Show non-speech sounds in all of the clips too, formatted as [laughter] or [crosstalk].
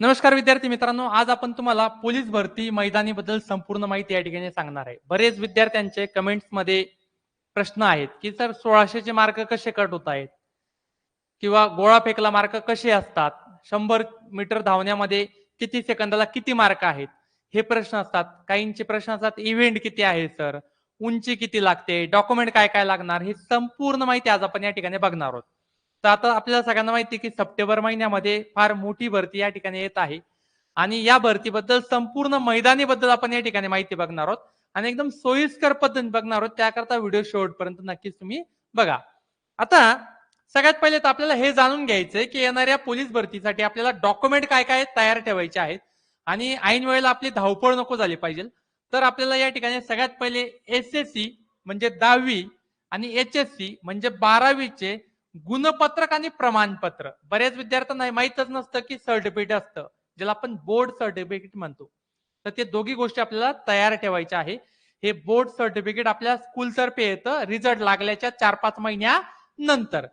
नमस्कार विद्यार्थी मित्रांनो आज आपण तुम्हाला पोलीस भरती मैदानी बद्दल संपूर्ण माहिती या ठिकाणी सांगणार आहे. बरेच विद्यार्थ्यांचे कमेंट्समध्ये प्रश्न आहेत की सर सोळाशेचे मार्क कसे कट होत आहेत? किंवा गोळा फेकला मार्क कसे असतात? शंभर मीटर धावण्यामध्ये किती सेकंदाला किती मार्क आहेत? हे प्रश्न असतात. काहींचे प्रश्न असतात इव्हेंट किती आहे सर उंची किती लागते? डॉक्युमेंट काय काय लागणार? हे संपूर्ण माहिती आज आपण या ठिकाणी बघणार आहोत. तर आता आपल्याला सगळ्यांना माहिती की सप्टेंबर महिन्यामध्ये फार मोठी भरती या ठिकाणी येत आहे. आणि या भरतीबद्दल संपूर्ण मैदानी बद्दल आपण या ठिकाणी माहिती बघणार आहोत. आणि एकदम सोयीस्कर पद्धतीने बघणार आहोत. त्याकरता व्हिडिओ शेवटपर्यंत नक्कीच तुम्ही बघा. आता सगळ्यात पहिले तर आपल्याला हे जाणून घ्यायचंय की येणाऱ्या पोलीस भरतीसाठी आपल्याला डॉक्युमेंट काय काय तयार ठेवायचे आहेत. आणि ऐन वेळेला आपली धावपळ नको झाली पाहिजे. तर आपल्याला या ठिकाणी सगळ्यात पहिले एस एस सी म्हणजे दहावी आणि एच एस सी म्हणजे बारावीचे गुणपत्रक आणि प्रमाणपत्र. बऱ्याच विद्यार्थ्यांना माहीतच नसतं की सर्टिफिकेट असतं ज्याला आपण बोर्ड सर्टिफिकेट म्हणतो. तर ते दोघी गोष्टी आपल्याला तयार ठेवायच्या आहे. हे बोर्ड सर्टिफिकेट आपल्या स्कूलतर्फे येतं रिझल्ट लागल्याच्या चार पाच महिन्यानंतर.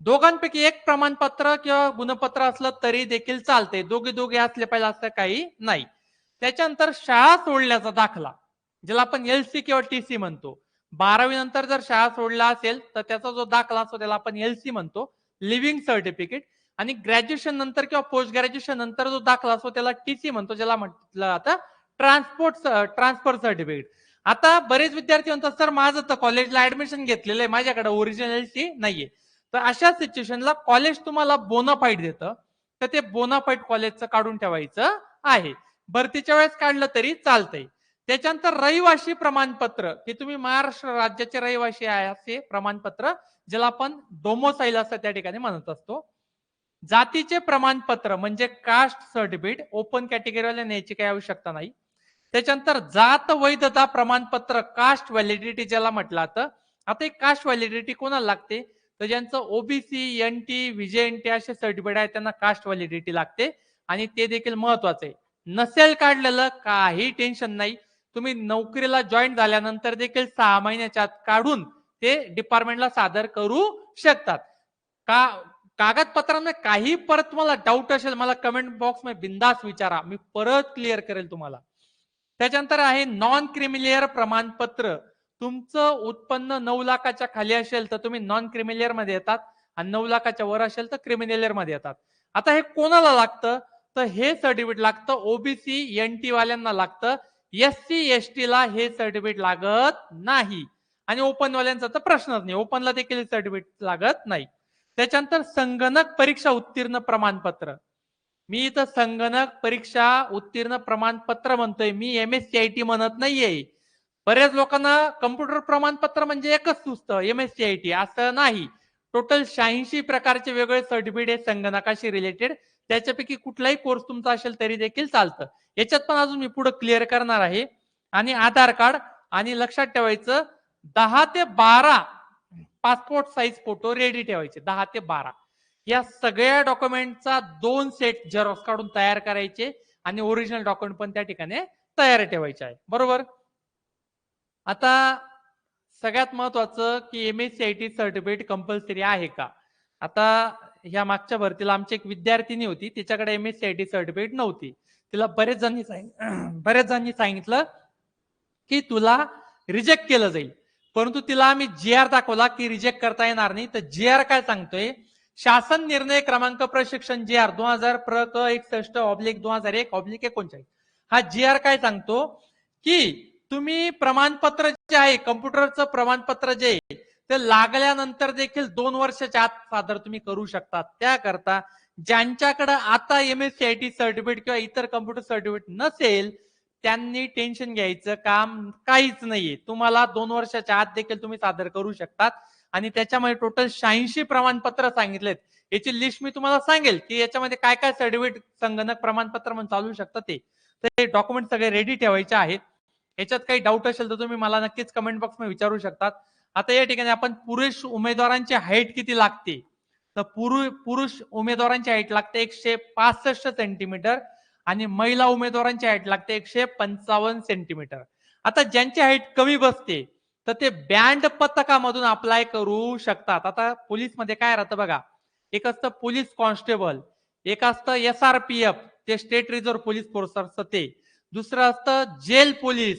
दोघांपैकी एक प्रमाणपत्र किंवा गुणपत्र असलं तरी देखील चालते दोघे दोघे असले पाहिजे असं काही नाही. त्याच्यानंतर शाळा सोडल्याचा दाखला ज्याला आपण एलसी किंवा टीसी म्हणतो. बारावी नंतर जर शाळा सोडला असेल तर त्याचा जो दाखला असतो त्याला आपण एलसी म्हणतो लिव्हिंग सर्टिफिकेट आणि ग्रॅज्युएशन नंतर किंवा पोस्ट ग्रॅज्युएशन नंतर जो दाखला असतो त्याला टीसी म्हणतो ज्याला म्हटलं आता ट्रान्सपोर्ट ट्रान्सफर सर्टिफिकेट आता बरेच विद्यार्थी म्हणतात सर माझं तर कॉलेजला ऍडमिशन घेतलेलं आहे माझ्याकडे ओरिजिनल सी नाहीये. तर अशा सिच्युएशनला कॉलेज तुम्हाला बोनाफाईट देतं. तर ते बोनाफाईट कॉलेजचं काढून ठेवायचं आहे. भरतीच्या वेळेस काढलं तरी चालतंय. त्याच्यानंतर रहिवाशी प्रमाणपत्र की तुम्ही महाराष्ट्र राज्याचे रहिवासी आहे असे प्रमाणपत्र ज्याला आपण डोमोसाईल असं त्या ठिकाणी म्हणत असतो. जातीचे प्रमाणपत्र म्हणजे कास्ट सर्टिफिकेट ओपन कॅटेगरीवाल्या न्यायची काही आवश्यकता नाही. त्याच्यानंतर जात वैधता प्रमाणपत्र कास्ट व्हॅलिडिटी ज्याला म्हटलं तर आता एक कास्ट व्हॅलिडिटी कोणाला लागते? तर ज्यांचं OBC N T VJ N T असे सर्टिफिकेट आहे त्यांना कास्ट व्हॅलिडिटी लागते. आणि ते देखील महत्वाचं आहे. नसेल काढलेलं काही टेन्शन नाही. तुम्ही नोकरीला जॉईन झाल्यानंतर देखील सहा महिन्याच्या आत काढून ते डिपार्टमेंटला सादर करू शकतात. का कागदपत्रांना काही परत तुम्हाला डाऊट असेल मला कमेंट बॉक्समध्ये बिंदास विचारा. मी परत क्लिअर करेल तुम्हाला. त्याच्यानंतर आहे नॉन क्रिमिलियर प्रमाणपत्र. तुमचं उत्पन्न नऊ लाखाच्या खाली असेल तर तुम्ही नॉन क्रिमिलियरमध्ये येतात आणि नऊ लाखाच्या वर असेल तर क्रिमिनेलियरमध्ये येतात. आता हे कोणाला लागतं? तर हे सर्टिफिकेट लागतं ओबीसी एन टी वाल्यांना लागतं. एस सी एस टी ला हे सर्टिफिकेट लागत नाही. आणि ओपन वाल्यांचा तर प्रश्नच नाही. ओपनला देखील सर्टिफिकेट लागत नाही. त्याच्यानंतर संगणक परीक्षा उत्तीर्ण प्रमाणपत्र. मी इथं संगणक परीक्षा उत्तीर्ण प्रमाणपत्र म्हणतोय. मी M S C I T म्हणत नाहीये. बऱ्याच लोकांना कम्प्युटर प्रमाणपत्र म्हणजे एकच सुचतं M S C I T असं नाही. टोटल शहाऐंशी प्रकारचे वेगळे सर्टिफिकेट हे संगणकाशी रिलेटेड त्याच्यापैकी कुठलाही कोर्स तुमचा असेल तरी देखील चालतं. याच्यात पण अजून मी पुढे क्लिअर करणार आहे. आणि आधार कार्ड आणि लक्षात ठेवायचं दहा ते बारा पासपोर्ट साईज फोटो रेडी ठेवायचे दहा ते बारा. या सगळ्या डॉक्युमेंटचा दोन सेट झेरॉक्स काढून तयार करायचे आणि ओरिजिनल डॉक्युमेंट पण त्या ठिकाणी तयार ठेवायचे आहे. बरोबर? आता सगळ्यात महत्वाचं की M S C I T certificate compulsory आहे का? आता ह्या मागच्या भरतीला आमची एक विद्यार्थिनी होती. तिच्याकडे M S C I T certificate नव्हती. तिला बरेच जणांनी सांगितलं [clears throat] बरेच जणांनी सांगितलं की तुला रिजेक्ट केलं जाईल. परंतु तिला आम्ही जी आर दाखवला की रिजेक्ट करता येणार नाही. तर जी आर काय सांगतोय? शासन निर्णय क्रमांक प्रशिक्षण जी आर दोन हजार प्र क एकसष्ट ऑब्लिक दोन हजार एक ऑब्लिक एकोणचाळीस. हा जी आर काय सांगतो? की तुम्ही प्रमाणपत्र जे आहे कम्प्युटरचं प्रमाणपत्र जे आहे ते लागल्यानंतर देखील दोन वर्षाच्या आत सादर तुम्ही करू शकता. त्याकरता ज्यांच्याकडे आता M S C I T certificate किंवा इतर कम्प्युटर सर्टिफिकेट नसेल त्यांनी टेन्शन घ्यायचं काम काहीच नाहीये. तुम्हाला दोन वर्षाच्या आत देखील तुम्ही सादर करू शकतात. आणि त्याच्यामध्ये टोटल शहाऐंशी प्रमाणपत्र सांगितलेत. याची लिस्ट मी तुम्हाला सांगेल की याच्यामध्ये काय काय सर्टिफिकेट संगणक प्रमाणपत्र म्हणून चालू शकतं ते. तर डॉक्युमेंट सगळे रेडी ठेवायचे आहेत. याच्यात काही डाऊट असेल तर तुम्ही मला नक्कीच कमेंट बॉक्समध्ये विचारू शकतात. आता या ठिकाणी आपण पुरुष उमेदवारांची हाईट किती लागते? तर पुरुष उमेदवारांची हाईट लागते एकशे पासष्ट सेंटीमीटर आणि महिला उमेदवारांची हाईट लागते एकशे पंचावन्न सेंटीमीटर आता ज्यांची हाईट कमी बसते तर ते बँड पथकामधून अप्लाय करू शकतात. आता पोलीसमध्ये काय राहतं बघा एक असतं पोलीस कॉन्स्टेबल एक असतं एस आर पी एफ ते स्टेट रिझर्व्ह पोलीस फोर्स असतं ते. दुसरं असतं जेल पोलीस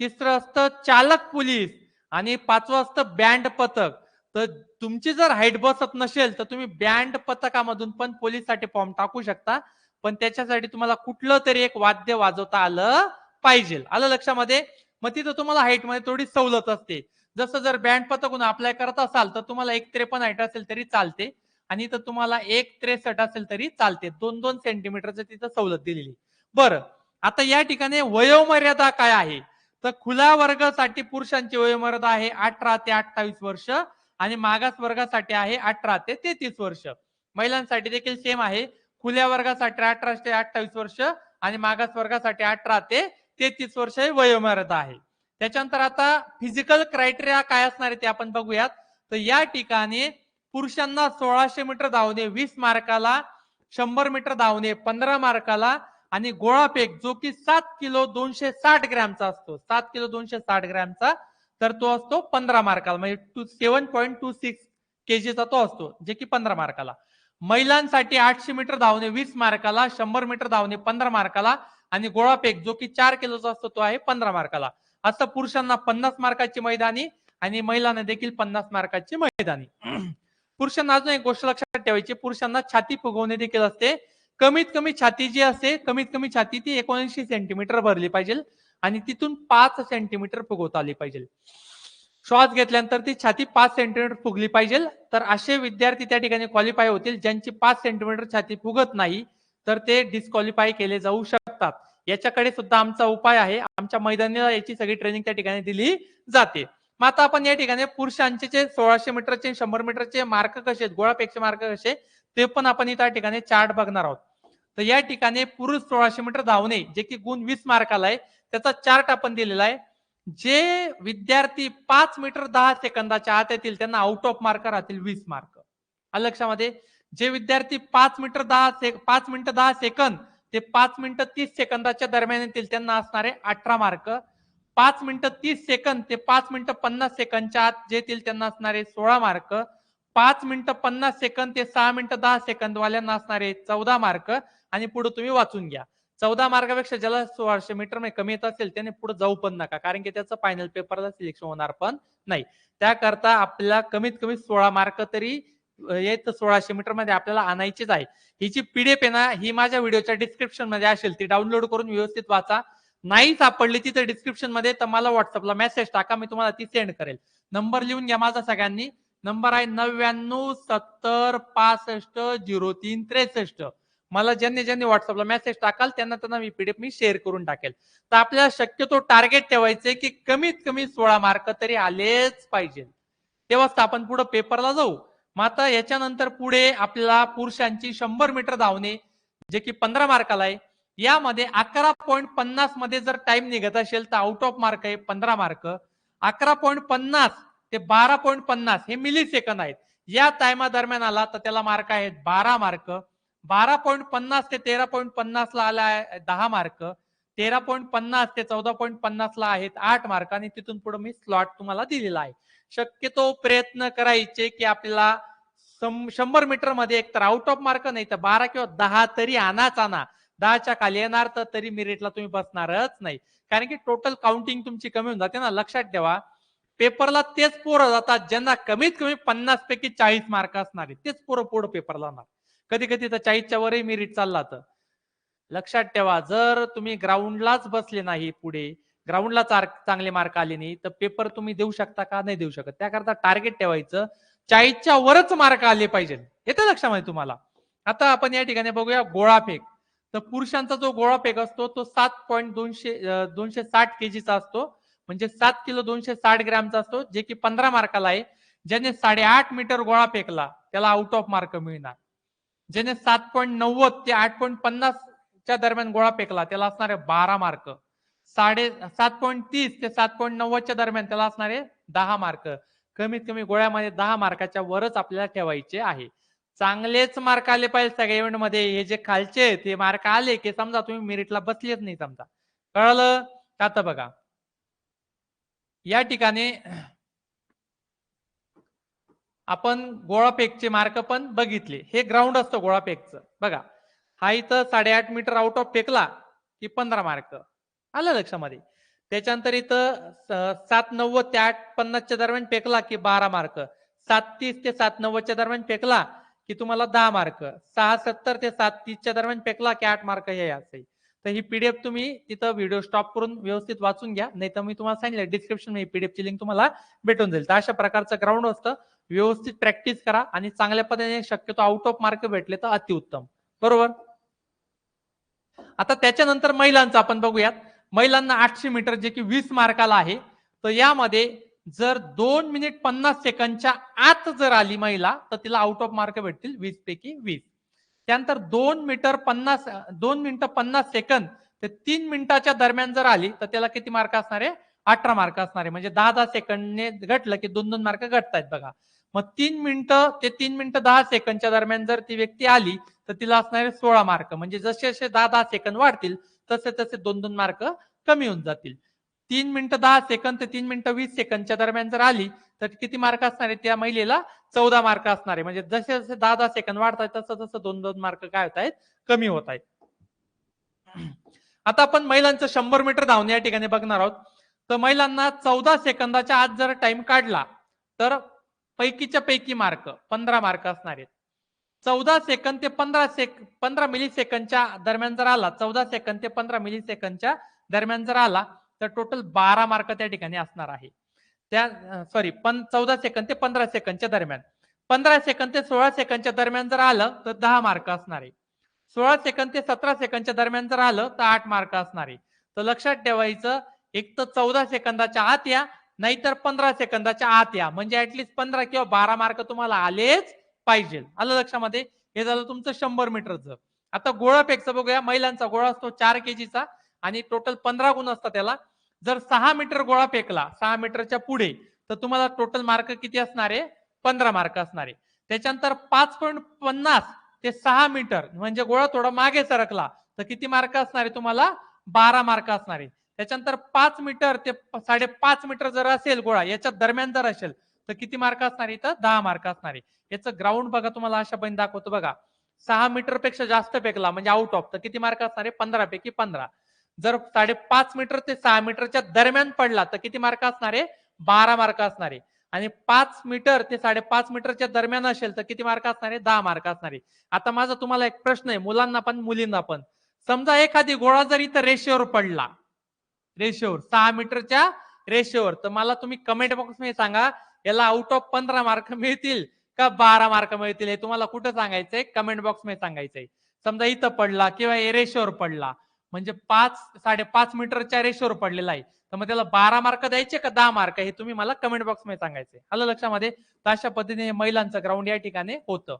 तिसरं असतं चालक पोलीस आणि पाचवं असतं बँड पथक. तर तुमची जर हाईट बसत नसेल तर तुम्ही बँड पथकामधून पण पोलीससाठी फॉर्म टाकू शकता. पण त्याच्यासाठी तुम्हाला कुठलं तरी एक वाद्य वाजवता आलं पाहिजे. आलं लक्षामध्ये? मग तिथं तुम्हाला हाईटमध्ये थोडी सवलत असते. जसं जर बँड पथकून अप्लाय करत असाल तर तुम्हाला एक त्रेपन्न हाईट असेल तरी चालते. आणि तर तुम्हाला एक त्रेसष्ट असेल तरी चालते. दोन दोन सेंटीमीटरचं तिथं सवलत दिलेली. बरं. आता या ठिकाणी वयोमर्यादा काय आहे? तर खुल्या वर्गासाठी पुरुषांची वयोमर्यादा आहे अठरा ते अठ्ठावीस वर्ष आणि मागास वर्गासाठी आहे अठरा ते तेहतीस वर्ष. महिलांसाठी देखील सेम आहे. खुल्या वर्गासाठी अठरा ते अठ्ठावीस वर्ष आणि मागास वर्गासाठी अठरा ते तेहतीस वर्ष हे वयोमर्यादा आहे. त्याच्यानंतर आता फिजिकल क्रायटेरिया काय असणार आहे ते आपण बघूयात. तर या ठिकाणी पुरुषांना सोळाशे मीटर धावणे वीस मार्काला शंभर मीटर धावणे पंधरा मार्काला आणि गोळाफेक जो की सात किलो दोनशे साठ ग्रॅमचा असतो. सात किलो दोनशे साठ ग्रॅमचा तर तो असतो पंधरा मार्काला. म्हणजे two seven point two six केजीचा तो असतो जे की पंधरा मार्काला. महिलांसाठी आठशे मीटर धावणे वीस मार्काला शंभर मीटर धावणे पंधरा मार्काला आणि गोळाफेक जो की चार किलोचा असतो तो आहे पंधरा मार्काला. असं पुरुषांना पन्नास मार्काची मैदानी आणि महिलांना देखील पन्नास मार्काची मैदानी. पुरुषांना अजून एक गोष्ट लक्षात ठेवायची पुरुषांना छाती फुगवणे देखील असते. कमीत कमी छाती जी असते कमीत कमी छाती ती एकोणऐंशी सेंटीमीटर भरली पाहिजे आणि तिथून पाच सेंटीमीटर फुगवता आली पाहिजे. श्वास घेतल्यानंतर ती छाती पाच सेंटीमीटर फुगली पाहिजे. तर असे विद्यार्थी त्या ठिकाणी क्वालिफाय होतील ज्यांची पाच सेंटीमीटर छाती फुगत नाही तर ते डिस्क्वालिफाय केले जाऊ शकतात. याच्याकडे सुद्धा आमचा उपाय आहे. आमच्या मैदानीला याची सगळी ट्रेनिंग त्या ठिकाणी दिली जाते. मग आता आपण या ठिकाणी पुरुषांचे जे सोळाशे मीटरचे शंभर मीटरचे मार्क कसे गोळापेक्षा मार्क कसे? ते पण आपण त्या ठिकाणी चार्ट बघणार आहोत. तर या ठिकाणी पुरुष सोळाशे मीटर धावणे जे की गुण वीस मार्काला आहे त्याचा चार्ट आपण दिलेला आहे. जे विद्यार्थी पाच मीटर दहा सेकंदाच्या आत येतील त्यांना आउट ऑफ मार्क राहतील वीस मार्क आलं लक्षामध्ये? जे विद्यार्थी पाच मीटर दहा से पाच मिनिटं दहा सेकंद ते पाच मिनिटं तीस सेकंदाच्या दरम्यान येतील त्यांना असणारे अठरा मार्क पाच मिनिटं तीस सेकंद ते पाच मिनिटं पन्नास सेकंदच्या आत जे येतील त्यांना असणारे सोळा मार्क पाच मिनिटं पन्नास सेकंद ते सहा मिनिटं दहा सेकंद वाल्यांना असणारे चौदा मार्क आणि पुढे तुम्ही वाचून घ्या. चौदा मार्कापेक्षा ज्याला सोळाशे मीटरमध्ये कमी येत असेल त्याने पुढे जाऊ पण नका कारण की त्याचं फायनल पेपरला सिलेक्शन होणार पण नाही. त्याकरता आपल्याला कमीत कमी सोळा मार्क तरी येत सोळाशे मीटरमध्ये आपल्याला आणायचीच आहे. ही जी पीडीएफ आहे ना ही माझ्या व्हिडिओच्या डिस्क्रिप्शनमध्ये असेल ती डाउनलोड करून व्यवस्थित वाचा. नाही सापडली तिथे डिस्क्रिप्शनमध्ये तर मला व्हॉट्सअपला मेसेज टाका मी तुम्हाला ती सेंड करेल. नंबर लिहून घ्या माझा सगळ्यांनी. नंबर आहे नव्याण्णव सत्तर पासष्ट झिरो तीन त्रेसष्ट. मला ज्यांनी ज्यांनी व्हॉट्सअपला मेसेज टाकाल त्यांना त्यांना मी पीडीएफ मी शेअर करून टाकेल. तर आपल्याला शक्यतो टार्गेट ठेवायचे की कमीत कमी सोळा मार्क तरी आलेच पाहिजे. तेव्हाच आपण पुढे पेपरला जाऊ. मग आता याच्यानंतर पुढे आपल्याला पुरुषांची शंभर मीटर धावणे जे की पंधरा मार्काला आहे. यामध्ये अकरा पॉईंट पन्नासमध्ये जर टाइम निघत असेल तर आउट ऑफ मार्क आहे पंधरा मार्क अकरा पॉईंट पन्नास ते बारा पॉईंट पन्नास हे मिली सेकंद आहेत. या टायमा दरम्यान आला तर त्याला मार्क आहेत बारा मार्क बारा पॉईंट पन्नास ते तेरा पॉईंट पन्नास ला आला आहे दहा मार्क तेरा पॉईंट पन्नास ते चौदा पॉईंट पन्नास ला आहेत आठ मार्क आणि तिथून पुढे मी स्लॉट तुम्हाला दिलेला आहे. शक्यतो प्रयत्न करायचे की आपल्याला शंभर मीटरमध्ये एक तर आउट ऑफ मार्क नाही तर बारा किंवा दहा तरी आणाच आणा. दहाच्या खाली येणार तर तरी मेरिटला तुम्ही बसणारच नाही. कारण की टोटल काउंटिंग तुमची कमी होऊन जाते ना. लक्षात ठेवा. पेपरला तेच पोरं जातात ज्यांना कमीत कमी पन्नास पैकी चाळीस मार्क असणार आहे तेच पोरं पुढं पेपरला जाणार कधी कधी तर चाळीसच्या वरही मेरिट चालला तर लक्षात ठेवा जर तुम्ही ग्राउंडलाच बसले नाही पुढे ग्राउंडला चांगले मार्क आले नाही तर पेपर तुम्ही देऊ शकता का? नाही देऊ शकत. त्याकरता टार्गेट ठेवायचं चाळीसच्या वरच मार्क आले पाहिजे. येतं लक्षामध्ये तुम्हाला. आता आपण या ठिकाणी बघूया गोळाफेक तर पुरुषांचा जो गोळाफेक असतो तो सात पॉईंट दोनशे दोनशे साठ केजीचा असतो. म्हणजे सात किलो दोनशे साठ ग्रॅमचा असतो जे की पंधरा मार्काला आहे. ज्याने साडेआठ मीटर गोळा फेकला त्याला आउट ऑफ मार्क मिळणार. ज्याने सात पॉईंट नव्वद ते आठ पॉईंट पन्नास च्या दरम्यान गोळा फेकला त्याला असणारे बारा मार्क. साडे सात पॉईंट तीस ते सात पॉईंट नव्वदच्या दरम्यान त्याला असणारे दहा मार्क. कमीत कमी गोळ्यामध्ये दहा मार्काच्या वरच आपल्याला ठेवायचे आहे. चांगलेच मार्क आले पाहिजे सगळ्या इव्हेंटमध्ये. हे जे खालचे ते मार्क आले की समजा तुम्ही मेरिटला बसलेच नाही समजा. कळलं? आता बघा. या ठिकाणी आपण गोळाफेकचे मार्क पण बघितले. हे ग्राउंड असतं गोळाफेकचं. बघा हा इथं साडेआठ मीटर आउट ऑफ फेकला की पंधरा मार्क आलं लक्षामध्ये? त्याच्यानंतर इथं सात नव्वद ते आठ पन्नासच्या दरम्यान फेकला की बारा मार्क सात तीस ते सात नव्वदच्या दरम्यान फेकला की तुम्हाला दहा मार्क सहा सत्तर ते सात तीसच्या दरम्यान फेकला की आठ मार्क हे असेल. तर ही पीडीएफ तुम्ही तिथं व्हिडिओ स्टॉप करून व्यवस्थित वाचून घ्या. नाही तर मी तुम्हाला सांगितलं डिस्क्रिप्शनमध्ये लिंक तुम्हाला भेटून जाईल. तर अशा प्रकारचं ग्राउंड असतं. व्यवस्थित प्रॅक्टिस करा आणि चांगल्या पद्धतीने शक्यतो आउट ऑफ मार्क भेटले तर अतिउत्तम. बरोबर? आता त्याच्यानंतर महिलांचं आपण बघूयात. महिलांना आठशे मीटर जे की वीस मार्काला आहे. तर यामध्ये जर दोन मिनिट पन्नास सेकंदच्या आत जर आली महिला तर तिला आउट ऑफ मार्क भेटतील वीस पैकी वीस. त्यानंतर दोन मीटर पन्नास दोन मिनिटं पन्नास सेकंद ते तीन मिनिटाच्या दरम्यान जर आली तर त्याला किती मार्क असणार आहे? अठरा मार्क असणार आहे. म्हणजे दहा दहा सेकंडने घटलं की दोन दोन मार्क घटतायत बघा. मग तीन मिनिटं ते तीन मिनिटं दहा सेकंडच्या दरम्यान जर ती व्यक्ती आली तर तिला असणारे सोळा मार्क. म्हणजे जसे जसे दहा दहा सेकंद वाढतील तसे तसे दोन दोन मार्क कमी होऊन जातील. तीन मिनिटं दहा सेकंद ते तीन मिनिटं वीस सेकंदच्या दरम्यान जर आली तर किती मार्क असणार आहे त्या महिलेला? चौदा मार्क असणार आहे. म्हणजे जसे जसे दहा दहा सेकंद वाढतायत तसं तसं दोन दोन मार्क काय होत आहेत कमी होत आहेत आता आपण महिलांचं शंभर मीटर धावणे या ठिकाणी बघणार आहोत. तर महिलांना चौदा सेकंदाच्या आत जर टाइम काढला तर पैकीच्या पैकी मार्क पंधरा मार्क असणार आहेत. चौदा सेकंद ते पंधरा सेक पंधरा मिली सेकंदच्या दरम्यान जर आला चौदा सेकंद ते पंधरा मिली सेकंदच्या दरम्यान जर आला तर टोटल बारा मार्क त्या ठिकाणी असणार आहे. त्या सॉरी पण चौदा सेकंद ते पंधरा सेकंदच्या दरम्यान. पंधरा सेकंद ते सोळा सेकंदच्या दरम्यान जर आलं तर दहा मार्क असणार आहे. सोळा सेकंद ते सतरा सेकंदच्या दरम्यान जर आलं तर आठ मार्क असणार आहे. तर लक्षात ठेवायचं एक तर चौदा सेकंदाच्या आत या नाहीतर पंधरा सेकंदाच्या आत या. म्हणजे ऍटलिस्ट पंधरा किंवा बारा मार्क तुम्हाला आलेच पाहिजे. आलं लक्षामध्ये? हे झालं तुमचं शंभर मीटरचं आता गोळा फेकचं बघूया महिलांचा गोळा असतो चार केजीचा आणि टोटल पंधरा गुण असतात त्याला. जर सहा मीटर गोळा फेकला सहा मीटरच्या पुढे तर तुम्हाला टोटल मार्क किती असणार? आहे पंधरा मार्क असणार. आहे त्याच्यानंतर पाच पॉईंट पन्नास ते सहा मीटर म्हणजे गोळा थोडा मागे सरकला तर किती मार्क असणार आहे तुम्हाला? बारा मार्क असणार. आहे त्याच्यानंतर पाच मीटर ते साडेपाच मीटर जर असेल गोळा याच्या दरम्यान जर असेल तर किती मार्क असणार आहे तर दहा मार्क असणार. आहे याचं ग्राउंड बघा तुम्हाला अशा पण दाखवतो बघा. सहा मीटरपेक्षा जास्त फेकला म्हणजे आउट ऑफ तर किती मार्क असणार? आहे पंधरा पैकी पंधरा. जर साडेपाच मीटर ते सहा मीटरच्या दरम्यान पडला तर किती मार्क असणार आहे? बारा मार्क असणार आहे. आणि पाच मीटर ते साडेपाच मीटरच्या दरम्यान असेल तर किती मार्क असणार आहे? दहा मार्क असणार आहे. आता माझा तुम्हाला एक प्रश्न आहे मुलांना पण मुलींना पण. समजा एखादी गोळा जर इथं रेषेवर पडला रेषेवर सहा मीटरच्या रेषेवर तर मला तुम्ही कमेंट बॉक्समध्ये सांगा याला आउट ऑफ पंधरा मार्क मिळतील का बारा मार्क मिळतील? हे तुम्हाला कुठं सांगायचंय? कमेंट बॉक्समध्ये सांगायचंय. समजा इथं पडला किंवा रेषेवर पडला म्हणजे पाच साडेपाच मीटरच्या रेषेवर पडलेला आहे. तर मग त्याला बारा मार्क द्यायचे का दहा मार्क? हे तुम्ही मला कमेंट बॉक्समध्ये सांगायचंय आलं लक्षामध्ये? तर अशा पद्धतीने महिलांचं ग्राउंड या ठिकाणी होतं.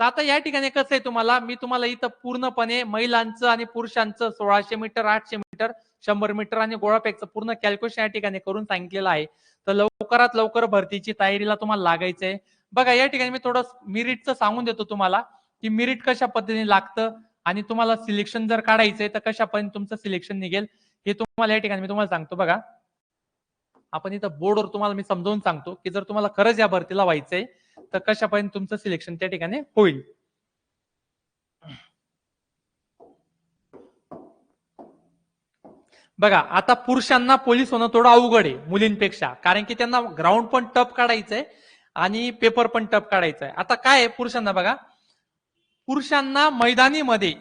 तर आता या ठिकाणी कसं आहे तुम्हाला? मी तुम्हाला इथं पूर्णपणे महिलांचं आणि पुरुषांचं सोळाशे मीटर आठशे मीटर शंभर मीटर आणि गोळापेकचं पूर्ण कॅल्क्युलेशन या ठिकाणी करून सांगितलेलं आहे. तर लवकरात लवकर भरतीची तयारीला तुम्हाला लागायचंय. बघा या ठिकाणी मी थोडं मिरिटचं सांगून देतो तुम्हाला की मिरिट कशा पद्धतीने लागतं? आणि तुम्हाला सिलेक्शन जर काढायचंय तर कशा तुमचं सिलेक्शन निघेल हे तुम्हाला या ठिकाणी मी तुम्हाला सांगतो बघा. आपण इथं बोर्डवर तुम्हाला मी समजावून सांगतो की जर तुम्हाला खरंच या भरतीला व्हायचंय तर कशा तुमचं सिलेक्शन त्या ठिकाणी होईल. बघा आता पुरुषांना पोलीस होणं थोडं अवघड आहे मुलींपेक्षा कारण की त्यांना ग्राउंड पण टप काढायचंय आणि पेपर पण टप काढायचंय. आता काय आहे पुरुषांना बघा पुरुषांना मैदानीमध्ये.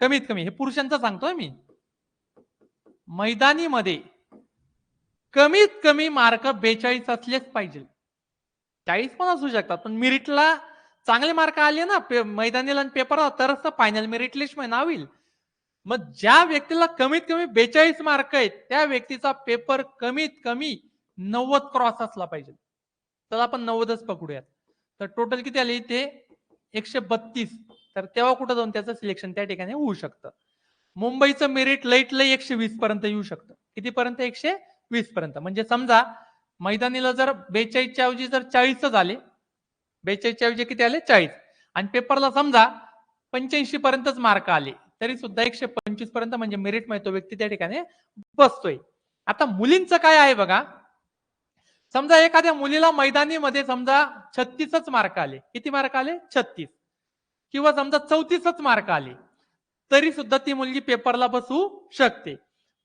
कमीत कमी हे पुरुषांचं सांगतोय मी. मैदानीमध्ये कमीत कमी मार्क बेचाळीस असलेच पाहिजे. चाळीस पण असू शकतात पण मिरिटला चांगले मार्क आले ना पे- मैदानीला आणि पेपरला तरच फायनल मेरिट लिस्टमध्ये नाव मग ज्या व्यक्तीला कमीत कमी बेचाळीस मार्क आहेत त्या व्यक्तीचा पेपर कमीत कमी नव्वद क्रॉस असला पाहिजे. तर आपण नव्वदच पकडूयात. तर टोटल किती आले ते एकशे बत्तीस. तर तेव्हा कुठं जाऊन त्याचं सिलेक्शन त्या ठिकाणी होऊ शकतं. मुंबईचं मेरिट लईट लई एकशे वीस पर्यंत येऊ शकतं. कितीपर्यंत? एकशे वीस पर्यंत म्हणजे समजा मैदानीला जर बेचाळीसच्या ऐवजी जर चाळीसच आले बेचाळीसच्या ऐवजी किती आले? चाळीस. आणि पेपरला समजा पंच्याऐंशी पर्यंतच मार्क आले तरी सुद्धा एकशे पंचवीसपर्यंत म्हणजे मेरिटमध्ये तो व्यक्ती त्या ठिकाणी बसतोय. आता मुलींचं काय आहे बघा समजा एखाद्या मुलीला मैदानीमध्ये समजा छत्तीसच मार्क आले. किती मार्क आले? छत्तीस. किंवा समजा चौतीसच मार्क आले. तरी सुद्धा ती मुलगी पेपरला बसू शकते.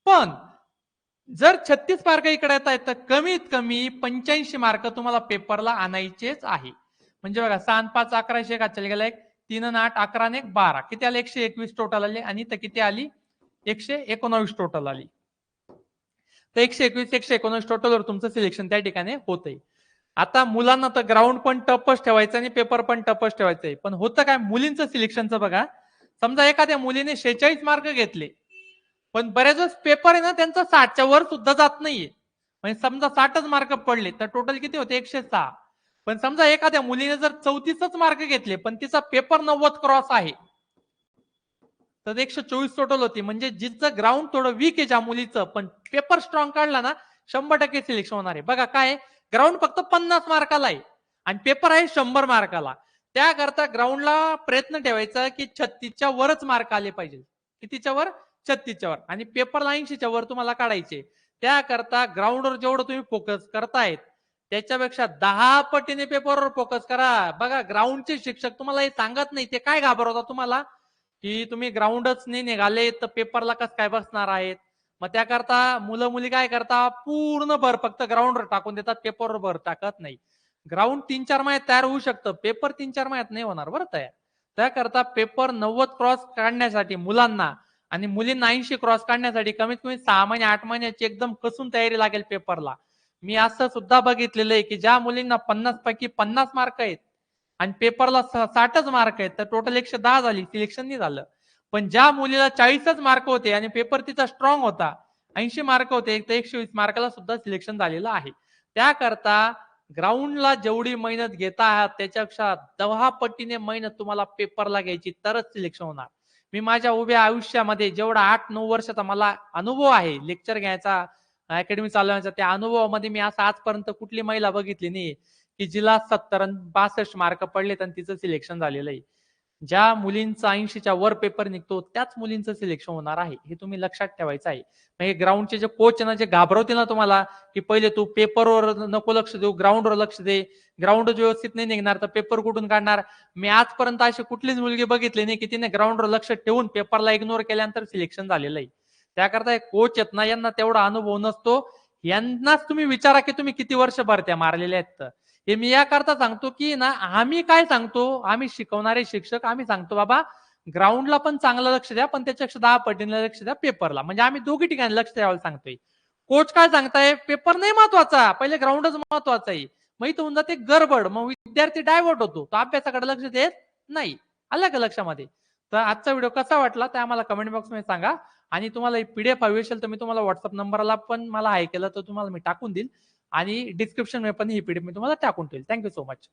पण जर छत्तीस मार्क इकडे येत आहेत तर कमीत कमी पंच्याऐंशी मार्क तुम्हाला पेपरला आणायचेच आहे. म्हणजे बघा सहा पाच अकराशे एक चल गेला एक तीन आठ अकरा आणि एक बारा. किती आले? एकशे एकवीस टोटल आले आणि तर किती आली? एकशे एकोणावीस टोटल आली. तर एकशे एकवीस एकशे एकोणीस टोटलवर तुमचं सिलेक्शन त्या ठिकाणी होतंय. आता मुलांना तर ग्राउंड पण टपच ठेवायचं आणि पेपर पण टपच आहे पण होतं काय? मुलींचं सिलेक्शनचं बघा. समजा एखाद्या मुलीने शेहेचाळीस मार्क घेतले. पण बऱ्याच वेळेस पेपर आहे ना त्यांचा साठच्या वर सुद्धा जात नाहीये. म्हणजे समजा साठच मार्क पडले तर टोटल किती होते? एकशे सहा. पण समजा एखाद्या मुलीने जर चौतीसच मार्क घेतले पण तिचा पेपर नव्वद क्रॉस आहे. तर एकशे चोवीस टोटल होती. म्हणजे जिचं ग्राउंड थोडं वीक आहे ज्या मुलीचं पण पेपर स्ट्रॉंग काढला ना शंभर टक्के सिलेक्शन होणार आहे. बघा काय ग्राउंड फक्त पन्नास मार्काला आहे. आणि पेपर आहे शंभर मार्काला त्याकरता ग्राउंडला प्रयत्न ठेवायचा की छत्तीसच्या वरच मार्क आले पाहिजे. कितीच्या वर? छत्तीसच्या वर. आणि पेपरला ऐंशीच्या वर तुम्हाला काढायचे. त्याकरता ग्राउंडवर जेवढं तुम्ही फोकस करतायत त्याच्यापेक्षा दहा पटीने पेपरवर फोकस करा. बघा ग्राउंडचे शिक्षक तुम्हाला हे सांगत नाही. ते काय घाबरवतात तुम्हाला? की तुम्ही ग्राउंडच नाही निघाले तर पेपरला कस काय बसणार आहेत? मग त्याकरता मुलं मुली काय करता? पूर्ण भर फक्त ग्राउंडवर टाकून देतात पेपरवर भर टाकत नाही. ग्राउंड तीन चार महिन्यात तयार होऊ शकतं पेपर तीन चार महिन्यात नाही होणार बरं तयार. त्याकरता पेपर नव्वद क्रॉस काढण्यासाठी मुलांना आणि मुलींना ऐंशी क्रॉस काढण्यासाठी कमीत कमी सहा महिने आठ महिन्याची एकदम कसून तयारी लागेल पेपरला मी असं सुद्धा बघितलेलं आहे की ज्या मुलींना पन्नास पैकी पन्नास मार्क आहेत आणि पेपरला साठच मार्क आहेत तर टोटल एकशे दहा झाली सिलेक्शन नाही झालं. पण ज्या मुलीला चाळीसच मार्क होते आणि पेपर तिचा स्ट्रॉंग होता ऐंशी मार्क होते तर एकशे वीस मार्काला सुद्धा सिलेक्शन झालेलं आहे. त्याकरता ग्राउंडला जेवढी मेहनत घेता आहात त्याच्यापेक्षा दहा पट्टीने मेहनत तुम्हाला पेपरला घ्यायची तरच सिलेक्शन होणार. मी माझ्या उभ्या आयुष्यामध्ये जेवढा आठ नऊ वर्षाचा मला अनुभव आहे लेक्चर घ्यायचा अकॅडमी चालवण्याचा त्या अनुभवामध्ये मी असं आजपर्यंत कुठली महिला बघितली नाही की जिला सत्तर बासष्ट मार्क पडलेत आणि तिचं सिलेक्शन झालेलं आहे. ज्या मुलींचा ऐंशीच्या वर पेपर निघतो त्याच मुलींचं सिलेक्शन होणार आहे. हे तुम्ही लक्षात ठेवायचं आहे. म्हणजे ग्राउंडचे जे कोच ना जे घाबरवतील ना तुम्हाला की पहिले तू पेपरवर नको लक्ष देऊ ग्राउंडवर लक्ष दे. ग्राउंड व्यवस्थित नाही निघणार तर पेपर कुठून काढणार? मी आजपर्यंत अशी कुठलीच मुलगी बघितली नाही की तिने ग्राउंडवर लक्ष ठेवून पेपरला इग्नोर केल्यानंतर सिलेक्शन झालेलं आहे. त्याकरता कोच आहेत ना यांना तेवढा अनुभव नसतो. यांनाच तुम्ही विचारा की तुम्ही किती वर्ष भरत्या मारलेल्या आहेत हे मी याकरता सांगतो की ना आम्ही काय सांगतो? आम्ही शिकवणारे शिक्षक आम्ही सांगतो बाबा ग्राउंडला पण चांगलं लक्ष द्या पण त्याच्यापेक्षा दहा पटीने लक्ष द्या पेपरला म्हणजे आम्ही दोघी ठिकाणी लक्ष द्यायला सांगतोय. कोच काय सांगताय? पेपर नाही महत्त्वाचा. पहिले ग्राउंडच महत्त्वाचा आहे. मग इथं होऊन जाते गडबड. मग विद्यार्थी डायव्हर्ट होतो. तो अभ्यासाकडे लक्ष देत नाही. आलं का लक्षामध्ये? तर आजचा व्हिडिओ कसा वाटला ते आम्हाला कमेंट बॉक्समध्ये सांगा. आणि तुम्हाला पीडीएफ हवी असेल तर मी तुम्हाला व्हॉट्सअप नंबरला पण मला हाय केलं तर तुम्हाला मी टाकून देईल. आणि डिस्क्रिप्शनमध्ये पण ही पीडीएफ मी तुम्हाला टाकून ठेवेल. Thank you so much